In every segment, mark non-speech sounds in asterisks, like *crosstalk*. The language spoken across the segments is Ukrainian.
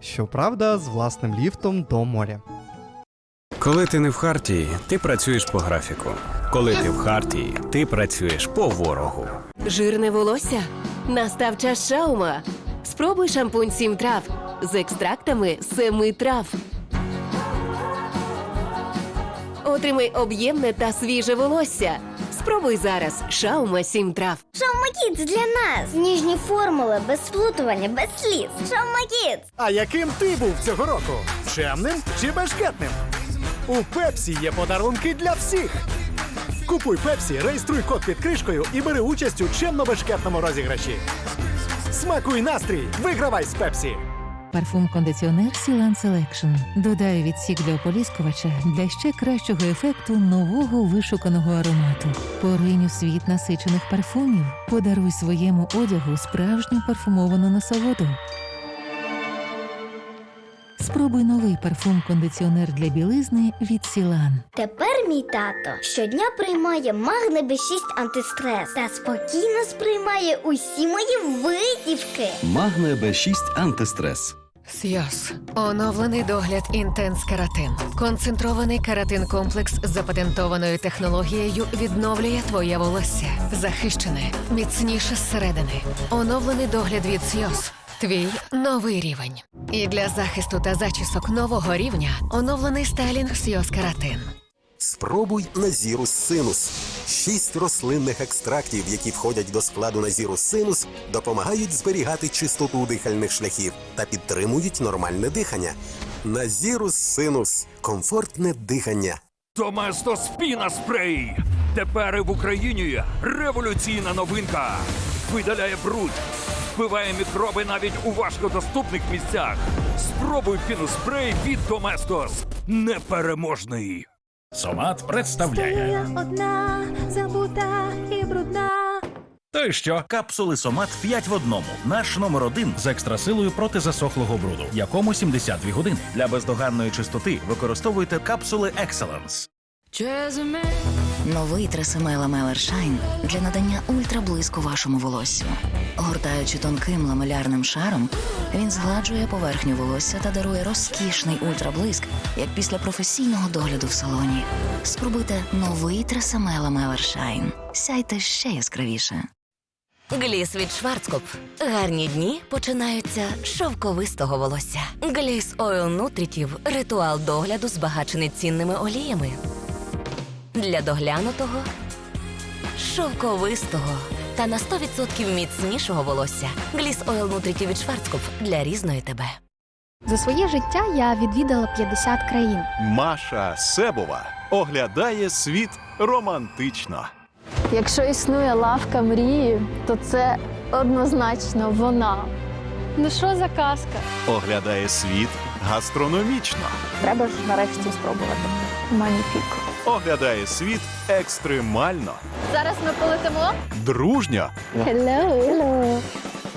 щоправда, з власним ліфтом до моря. Коли ти не в Хартії, ти працюєш по графіку. Коли ти в Хартії, ти працюєш по ворогу. Жирне волосся? Настав час шаума. Спробуй шампунь сім трав з екстрактами семи трав. Отримай об'ємне та свіже волосся. Спробуй зараз шаума сім трав. Шаумакіт для нас. Ніжні формули, без сплутування, без сліз. Шаумакіт. А яким ти був цього року? Чемним чи бешкетним? У Пепсі є подарунки для всіх. Купуй Пепсі, реєструй код під кришкою і бери участь у чемно-бешкетному розіграші. Смакуй настрій! Вигравай з Пепсі! Парфум-кондиціонер Сілан Селекшн додає відсік для ополіскувача для ще кращого ефекту нового вишуканого аромату. Поринь у світ насичених парфумів. Подаруй своєму одягу справжню парфумовану насолоду. Спробуй новий парфум-кондиціонер для білизни від Сілан. Тепер мій тато щодня приймає магне Б6 антистрес та спокійно сприймає усі мої витівки. Магне Б6 антистрес. Сйоз. Оновлений догляд інтенс каратин. Концентрований каратин комплекс з запатентованою технологією відновлює твоє волосся. Захищене, міцніше зсередини. Оновлений догляд від Сйоз. Твій новий рівень. І для захисту та зачісок нового рівня оновлений стайлінг Сйоз Каратин. Спробуй Назірус Синус. Шість рослинних екстрактів, які входять до складу Назірус Синус, допомагають зберігати чистоту дихальних шляхів та підтримують нормальне дихання. Назірус Синус комфортне дихання. Доместо Спіна Спрей. Тепер і в Україні революційна новинка. Видаляє бруд, вбиває мікроби навіть у важкодоступних місцях. Спробуй піноспрей від Доместос. Непереможний. Сомат представляє. одна забута і брудна. То й що? Капсули Сомат 5 в одному. Наш номер один з екстрасилою проти засохлого бруду, якому 72 години. Для бездоганної чистоти використовуйте капсули Excellence. Новий Тресемела Мелер Шайн для надання ультраблиску вашому волоссю. Гортаючи тонким ламелярним шаром, він згладжує поверхню волосся та дарує розкішний ультраблиск, як після професійного догляду в салоні. Спробуйте новий Тресемела Мелер Шайн. Сяйте ще яскравіше. Гліс від Шварцкоп. Гарні дні починаються з шовковистого волосся. Гліс Ойл Нутрітів ритуал догляду збагачений цінними оліями. Для доглянутого, шовковистого та на 100% міцнішого волосся. Гліс Ойл Нутрітів від Шварцкоп для різної тебе. За своє життя я відвідала 50 країн. Маша Себова оглядає світ романтично. Якщо існує лавка мрії, то це однозначно вона. Ну що за казка? Оглядає світ гастрономічно. Треба ж нарешті спробувати. Маніфік. Оглядає світ екстремально, Зараз ми полетимо. дружньо Hello. Hello.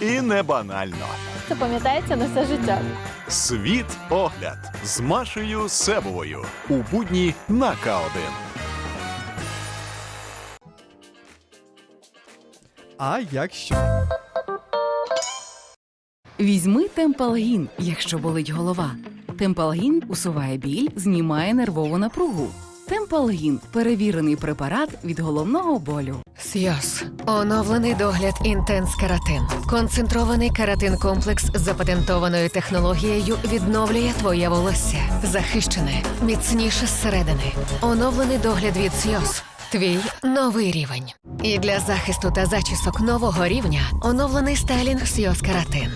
і не банально. Це пам'ятається на все життя. Світ огляд з Машею Себовою у будні на К1. А якщо Візьми темпалгін, якщо болить голова. Темпалгін усуває біль, знімає нервову напругу. Темпалгін перевірений препарат від головного болю. Сйоз. Оновлений догляд інтенс каратин. Концентрований каратин комплекс з запатентованою технологією відновлює твоє волосся. Захищене, міцніше зсередини. Оновлений догляд від Сйоз. Твій новий рівень. І для захисту та зачісок нового рівня оновлений стайлінг Сйоз Каратин.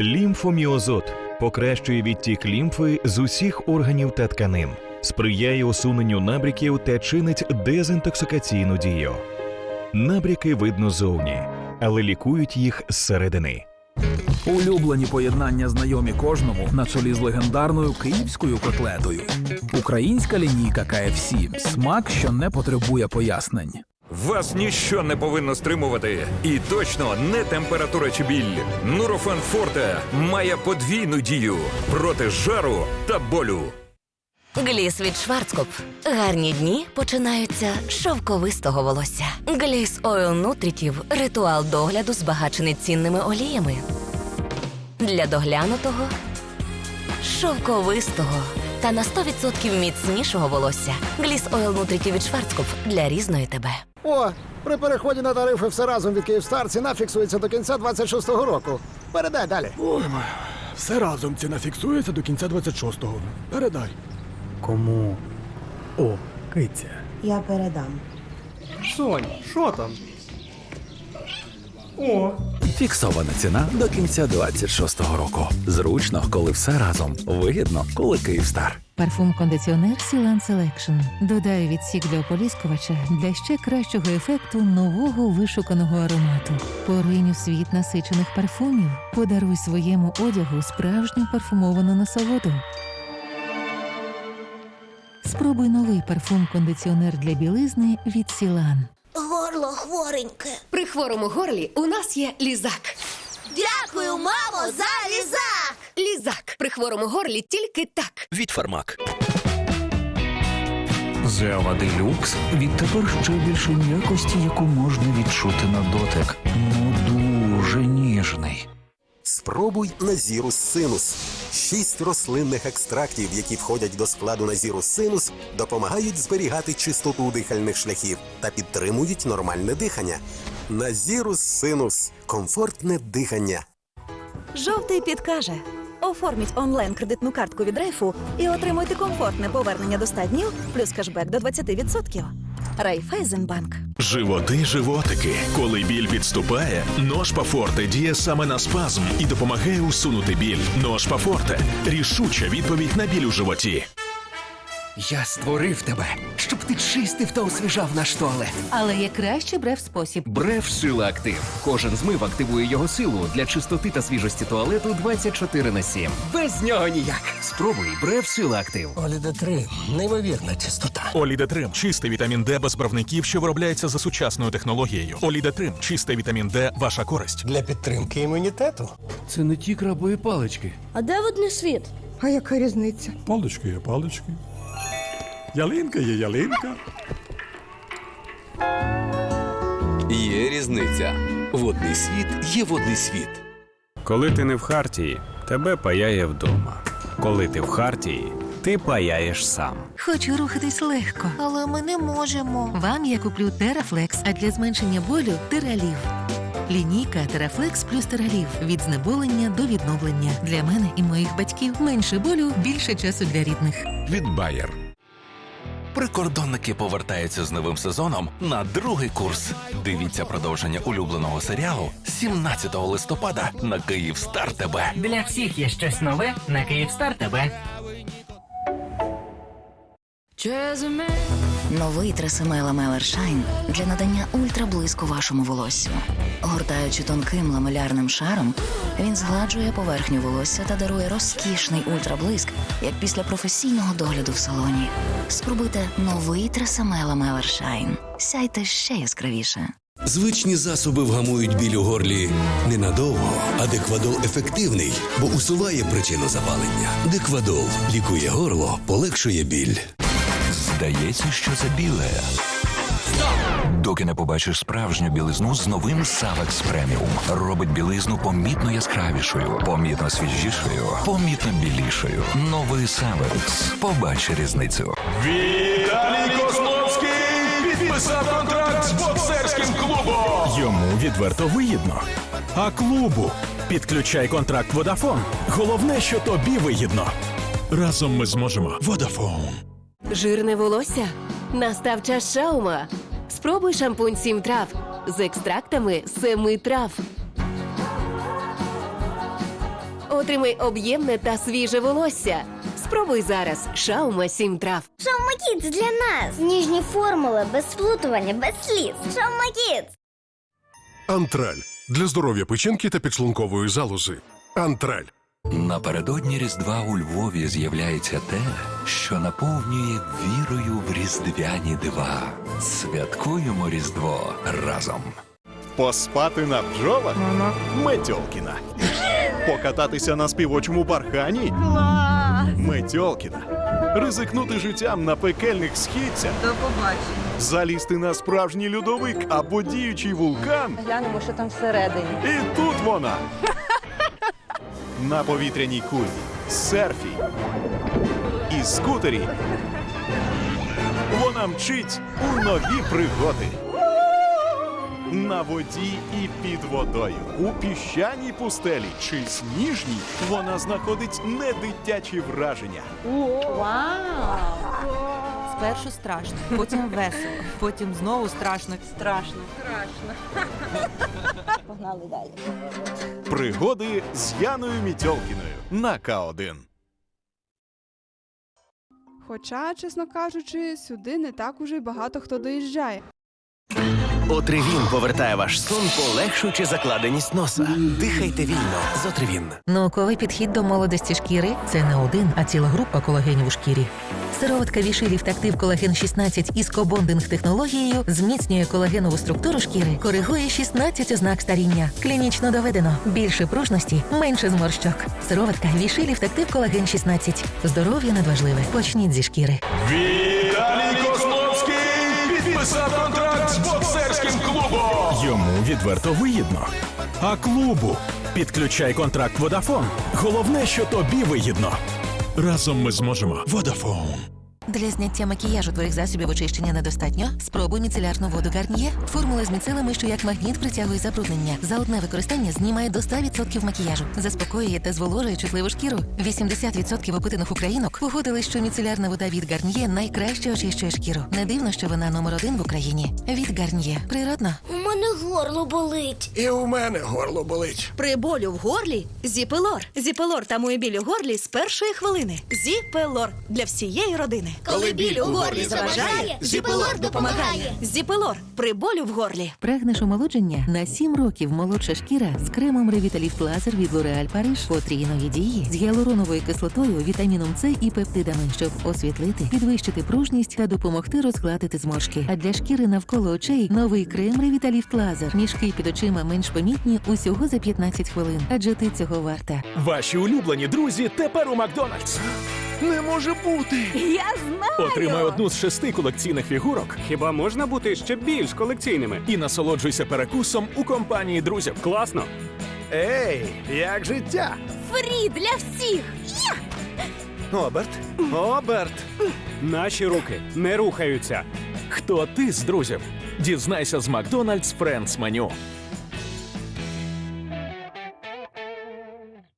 Лімфоміозот покращує відтік лімфи з усіх органів та тканин, сприяє усуненню набріків та чинить дезінтоксикаційну дію. Набряки видно зовні, але лікують їх зсередини. Улюблені поєднання знайомі кожному на чолі з легендарною київською котлетою. Українська лінійка KFC – смак, що не потребує пояснень. Вас ніщо не повинно стримувати, і точно не температура чи біль. Нурофен Форте має подвійну дію проти жару та болю. Гліс від Шварцкоп. Гарні дні починаються з шовковистого волосся. Гліс Ойл Нутрітів ритуал догляду збагачений цінними оліями. для доглянутого, шовковистого та на 100% міцнішого волосся. Гліс Ойл Нутріті від Шварцкопф для різної тебе. О, при переході на тарифи все разом від Київстар ціна фіксується до кінця 26-го року. Передай далі. Ой, все разом ціна фіксується до кінця 26-го. Передай. Кому? О, киця. Я передам. Сонь, що там? О, Фіксована ціна до кінця 26-го року. Зручно, коли все разом. Вигідно, коли Київстар. Парфум-кондиціонер Сілан Селекшн додає відсік для ополіскувача для ще кращого ефекту нового вишуканого аромату. Поринь у світ насичених парфумів. Подаруй своєму одягу справжню парфумовану насолоду. Спробуй новий парфум-кондиціонер для білизни від Сілан. Горло хвореньке. При хворому горлі у нас є лізак. Дякую, мамо, за лізак! Лізак при хворому горлі тільки так. Від Фармак. Зева Делюкс відтепер ще більше м'якості, яку можна відчути на дотик. Ну дуже ніжний. Спробуй Назірус Синус. Шість рослинних екстрактів, які входять до складу Назірус Синус, допомагають зберігати чистоту дихальних шляхів та підтримують нормальне дихання. Назірус Синус комфортне дихання. Жовтий підкаже. Оформіть онлайн кредитну картку від Райфу і отримуйте комфортне повернення до 100 днів плюс кешбек до 20%. Райфайзенбанк. Животи, животики. Коли біль підступає, нож Пафорте діє саме на спазм і допомагає усунути біль. Нож Пафорте рішуча відповідь на біль у животі. Я створив тебе, щоб ти чистив та освіжав наш туалет. Але є краще брев спосіб. Бреф Сила Актив. Кожен змив активує його силу для чистоти та свіжості туалету 24 на 7. Без нього ніяк. Спробуй Бреф Сила Актив. Оліда 3 неймовірна чистота. Олідетрим чистий вітамін Д без барвників, що виробляється за сучасною технологією. Олідетрим чистий вітамін Д, ваша користь. Для підтримки імунітету. Це не ті крабові палички. А де водний світ? А яка різниця? Палички є палички. Ялинка є ялинка. Є різниця. Водний світ є водний світ. Коли ти не в хартії, тебе паяє вдома. Коли ти в хартії, ти паяєш сам. Хочу рухатись легко. Але ми не можемо. Вам я куплю Терафлекс, а для зменшення болю Тералів. Лінійка Терафлекс плюс Тералів від знеболення до відновлення. Для мене і моїх батьків менше болю, більше часу для рідних. Від Bayer. Прикордонники повертаються з новим сезоном на другий курс. Дивіться продовження улюбленого серіалу 17 листопада на Київстар ТБ. Для всіх є щось нове на Київстар тебе. Новий Тресемела Мелер Шайн для надання ультраблиску вашому волоссю. Гортаючи тонким ламелярним шаром, він згладжує поверхню волосся та дарує розкішний ультраблиск, як після професійного догляду в салоні. Спробуйте новий Тресемела Мелер Шайн. Сяйте ще яскравіше. Звичні засоби вгамують біль у горлі ненадовго, а деквадол ефективний, бо усуває причину запалення. Деквадол лікує горло, полегшує біль. Здається, що це біле. Доки не побачиш справжню білизну з новим Савекс Преміум. Робить білизну помітно яскравішою, помітно свіжішою, помітно білішою. Новий Савекс. Побач різницю. Віталій Козловський підписав контракт з боксерським клубом. Йому відверто вигідно. А клубу підключай контракт Водафон. Головне, що тобі вигідно. Разом ми зможемо. Водафон. Жирне волосся? Настав час шаума. Спробуй шампунь сім трав з екстрактами семи трав. Отримай об'ємне та свіже волосся. Спробуй зараз шаума сім трав. Шаумакіт для нас. Ніжні формули, без сплутування, без сліз. Шаумакіт. Антраль для здоров'я печінки та підшлункової залози. Антраль. Напередодні Різдва у Львові з'являється те, що наповнює вірою в різдвяні дива. Святкуємо Різдво разом. Поспати на бджолах? Метьолкіна. Покататися на співочому бархані? Метьолкіна. Ризикнути життям на пекельних східцях? До побачення. Залізти на справжній льодовик або діючий вулкан? Глянемо, що там всередині. І тут вона. *laughs* на повітряній кулі, серфі і скутері. Вона мчить у нові пригоди. На воді і під водою, у піщаній пустелі чи сніжній вона знаходить недитячі враження. Вау! Спершу страшно, потім весело, потім знову страшно. Страшно. Страшно. *laughs* Погнали далі. Пригоди з Яною Мітьолкіною на К1. Хоча, чесно кажучи, сюди не так уже й багато хто доїжджає. Отривін повертає ваш сон, полегшуючи закладеність носа. Дихайте вільно з Отривін. Науковий підхід до молодості шкіри це не один, а ціла група колагенів у шкірі. Сироватка Вішилів Тактив Колаген 16 із кобондинг технологією зміцнює колагенову структуру шкіри, коригує 16 ознак старіння. Клінічно доведено більше пружності, менше зморщок. Сироватка Вішилів Тактив Колаген 16. Здоров'я надважливе. Почніть зі шкіри. Віталій Козловський Йому відверто вигідно. А клубу підключай контракт Водафон. Головне, що тобі вигідно. Разом ми зможемо. Водафон. Для зняття макіяжу твоїх засобів очищення недостатньо. Спробуй міцелярну воду Гарніє. Формула з міцелами, що як магніт притягує забруднення. За одне використання знімає до 100% макіяжу, заспокоює та зволожує чутливу шкіру. 80% опитаних українок погодили, що міцелярна вода від Гарніє найкраще очищує шкіру. Не дивно, що вона номер один в Україні. Від Гарніє. Природно. У мене горло болить. І у мене горло болить. При болю в горлі Зіпелор. Зіпелор тамує біль у горлі з першої хвилини. Зіпелор для всієї родини. Коли біль у горлі заважає, Зіпелор допомагає. Зіпелор при болю в горлі. Прагнеш омолодження на 7 років молодша шкіра з кремом Revitalift Laser від L'Oréal Paris потрійної дії з гіалуроновою кислотою, вітаміном С і пептидами, щоб освітлити, підвищити пружність та допомогти розгладити зморшки. А для шкіри навколо очей новий крем Revitalift Laser. Мішки під очима менш помітні усього за 15 хвилин. Адже ти цього варта. Ваші улюблені друзі тепер у Макдональдс. Не може бути. Я знаю! Отримай одну з шести колекційних фігурок. Хіба можна бути ще більш колекційними? І насолоджуйся перекусом у компанії друзів. Класно. Ей, як життя? Фрі для всіх! Оберт, оберт. Наші руки не рухаються. Хто ти з друзів? Дізнайся з Макдональдс Френдс меню.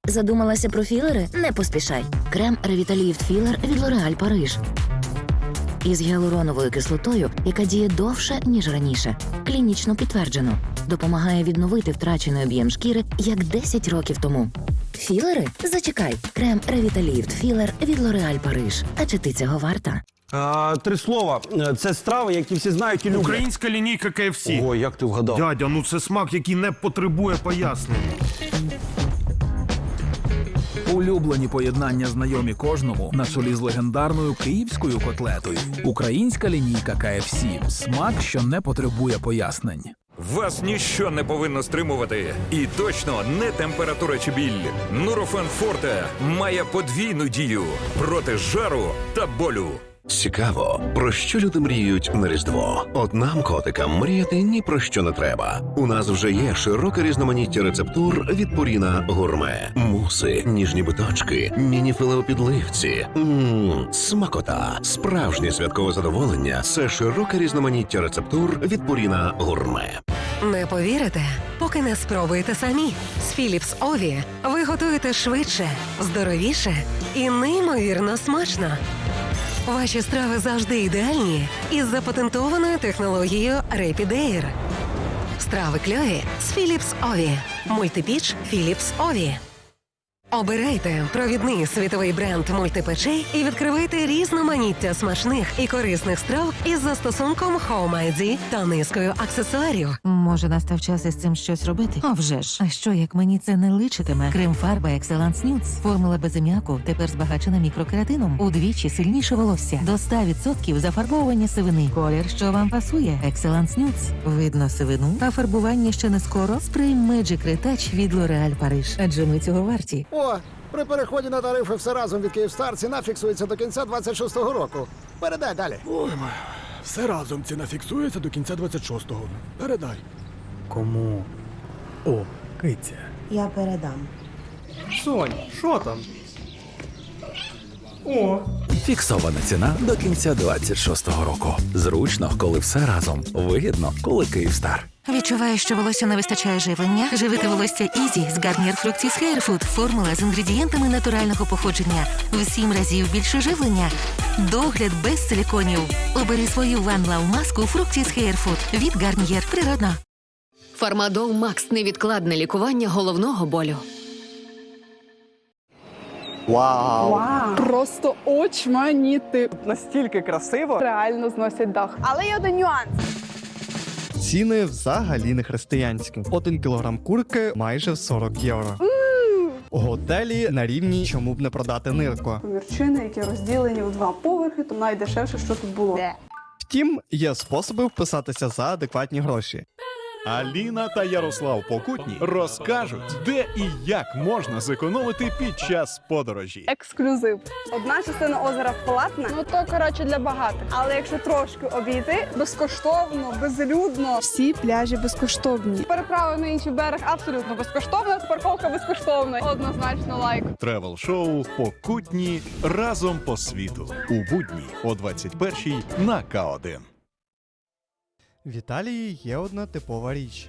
Задумалася про філери? Не поспішай. Крем Revitalift Філер від L'Oréal Париж. Із гіалуроновою кислотою, яка діє довше, ніж раніше. Клінічно підтверджено. Допомагає відновити втрачений об'єм шкіри, як 10 років тому. Філери? Зачекай. Крем Revitalift Філер від L'Oréal Париж. А чи ти цього варта? А, три слова. Це страви, які всі знають і люблять. Українська лінійка KFC. Ой, як ти вгадав. Дядя, ну це смак, який не потребує пояснень. Улюблені поєднання знайомі кожному на чолі з легендарною київською котлетою. Українська лінійка KFC. Смак, що не потребує пояснень. Вас ніщо не повинно стримувати. І точно не температура чи біль. Нурофен Форте має подвійну дію проти жару та болю. Цікаво, про що люди мріють на Різдво? От нам, котикам, мріяти ні про що не треба. У нас вже є широке різноманіття рецептур від Пуріна Гурме, муси, ніжні биточки, міні-філе у підливці. Смакота, справжнє святкове задоволення. Це широке різноманіття рецептур від Пуріна Гурме. Не повірите, поки не спробуєте самі. З Philips Ові ви готуєте швидше, здоровіше і неймовірно смачно. Ваші страви завжди ідеальні із запатентованою технологією Rapid Air. Страви кльові з Philips Ові. Мультипіч Philips Ові. Обирайте провідний світовий бренд мультипечей і відкривайте різноманіття смачних і корисних страв із застосунком Home ID та низкою аксесуарів. Може, настав час із цим щось робити? А вже ж. А що, як мені це не личитиме? Крем фарба Excellence Nudes. Формула без аміаку тепер збагачена мікрокератином. Удвічі сильніше волосся. До 100% зафарбовування сивини. Колір, що вам пасує. Excellence Nudes. Видно сивину, а фарбування ще не скоро. Спрей Magic Retouch від L'Oréal Париж. Адже ми цього варті. О, при переході на тарифи все разом від Київстар ціна фіксується до кінця 26-го року. Передай далі. Ой, все разом ціна фіксується до кінця 26-го. Передай. Кому? О, киця. Я передам. Сонь, що там? О, Фіксована ціна до кінця 26-го року. Зручно, коли все разом. Вигідно, коли Київстар. Відчуваєш, що волосся не вистачає живлення? Живити волосся Ізі з Гарнієр Фруктіс Хейрфуд. Формула з інгредієнтами натурального походження. В сім разів більше живлення. Догляд без силіконів. Обери свою Love маску Фруктіс Хейрфуд від Гарнієр. Природно. Фармадол Макс невідкладне лікування головного болю. Вау. Просто очманіти. Настільки красиво. Реально зносять дах. Але є один нюанс. Ціни взагалі не християнські. Один кілограм курки майже в 40 євро. Готелі на рівні, чому б не продати нирку. Вірчини, які розділені у два поверхи, то найдешевше, що тут було. Втім, є способи вписатися за адекватні гроші. Аліна та Ярослав Покутні розкажуть, де і як можна зекономити під час подорожі. Ексклюзив. Одна частина озера платна, ну то коротше для багатих. Але якщо трошки обійти, безкоштовно, безлюдно. Всі пляжі безкоштовні. Переправа на інший берег абсолютно безкоштовна. Парковка безкоштовна. Однозначно лайк. Тревел шоу Покутні разом по світу у будні о 21 на К1. В Італії є одна типова річ.